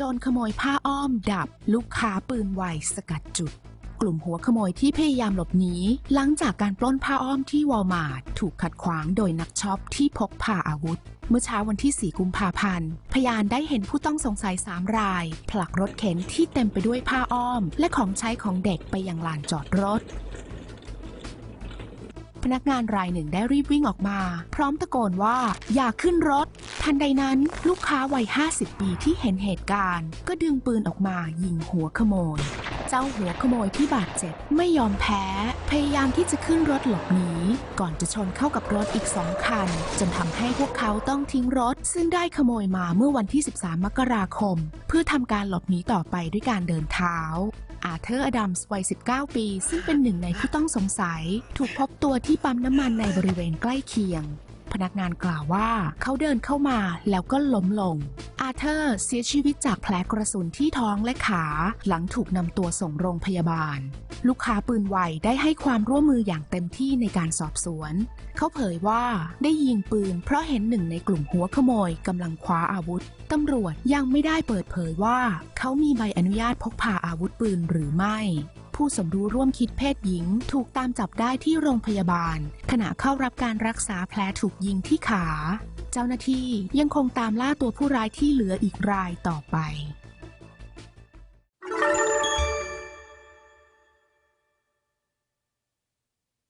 จรขโมยผ้าอ้อมดับ ลูกค้าปืนไวสกัดจุด กลุ่มหัวขโมยที่พยายามหลบหนีหลังจากการปล้นผ้าอ้อมที่วอลมาร์ทถูกขัดขวางโดยนักช็อปที่พกพาอาวุธ เมื่อเช้าวันที่ 4 กุมภาพันธ์ พยานได้เห็นผู้ต้องสงสัย 3 ราย ผลักรถเข็นที่เต็มไปด้วยผ้าอ้อม และของใช้ของเด็กไปยังลานจอดรถ พนักงานรายหนึ่งได้รีบวิ่งออกมา พร้อมตะโกนว่า อย่าขึ้นรถ ทันใดนั้นลูกค้าวัย 50 ปีที่เห็นเหตุการณ์ ก็ดึงปืนออกมายิงหัวขโมย เจ้าหัวขโมยที่บาดเจ็บไม่ยอมแพ้ พยายามที่จะขึ้นรถหลบหนีก่อนจะชนเข้ากับรถอีกสองคัน จนทำให้พวกเขาต้องทิ้งรถ ซึ่งได้ขโมยมาเมื่อวันที่ 13 มกราคม เพื่อทำการหลบหนีต่อไปด้วยการเดินเท้า อาเธอร์อดัมส์วัย 19 ปี ซึ่งเป็นหนึ่งในผู้ต้องสงสัย ถูกพบตัวที่ปั๊มน้ำมันในบริเวณใกล้เคียง พนักงานกล่าวว่าเขาเดินเข้ามาแล้วก็ล้มลง อาเธอร์เสียชีวิตจากแผลกระสุนที่ท้องและขา หลังถูกนำตัวส่งโรงพยาบาล ลูกค้าปืนไวได้ให้ความร่วมมืออย่างเต็มที่ในการสอบสวน เขาเผยว่าได้ยิงปืนเพราะเห็นหนึ่งในกลุ่มหัวขโมยกำลังคว้าอาวุธ ตำรวจยังไม่ได้เปิดเผยว่า เขามีใบอนุญาตพกพาอาวุธปืนหรือไม่ ผู้สมรู้ร่วมคิดเพศหญิง ถูกตามจับได้ที่โรงพยาบาล ขณะเข้ารับการรักษาแผลถูกยิงที่ขา เจ้าหน้าที่ยังคงตามล่าตัวผู้ร้ายที่เหลืออีกรายต่อไป